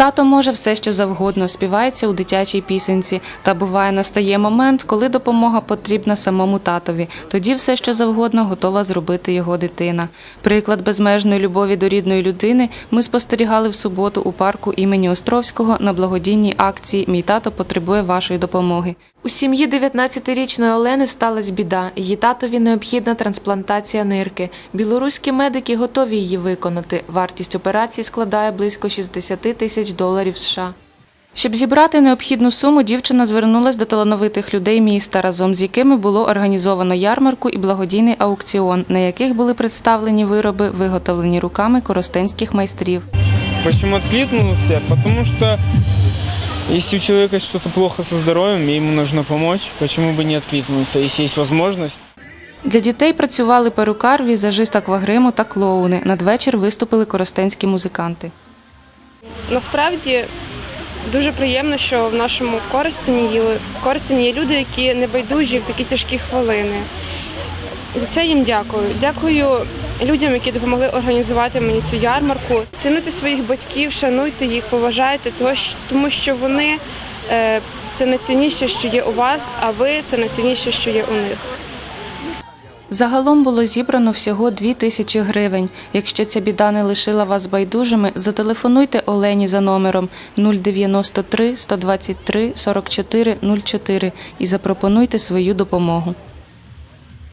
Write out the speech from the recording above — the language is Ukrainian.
Тато може все, що завгодно, співається у дитячій пісенці. Та буває настає момент, коли допомога потрібна самому татові. Тоді все, що завгодно, готова зробити його дитина. Приклад безмежної любові до рідної людини ми спостерігали в суботу у парку імені Островського на благодійній акції Мій тато потребує вашої допомоги. У сім'ї 19-річної Олени сталася біда. Її татові необхідна трансплантація нирки. Білоруські медики готові її виконати. Вартість операції складає близько 60 тисяч доларів США. Щоб зібрати необхідну суму, дівчина звернулась до талановитих людей міста, разом з якими було організовано ярмарку і благодійний аукціон, на яких були представлені вироби, виготовлені руками коростенських майстрів. Почему откликнулся? Потому что если у человека что-то плохо со здоровьем, и ему нужно помочь, почему бы не откликнуться, если есть возможность? Для дітей працювали перукар, візажист аквагриму та клоуни. Надвечір виступили коростенські музиканти. Насправді дуже приємно, що в нашому Коростені є, Коростені є люди, які не байдужі в такі тяжкі хвилини. За це їм дякую. Дякую людям, які допомогли організувати мені цю ярмарку. Цінуйте своїх батьків, шануйте їх, поважайте, тому що вони е, це найцінніше, що є у вас, а ви це найцінніше, що є у них. Загалом було зібрано всього 2 тисячі гривень. Якщо ця біда не лишила вас байдужими, зателефонуйте Олені за номером 093 123 44 04 і запропонуйте свою допомогу.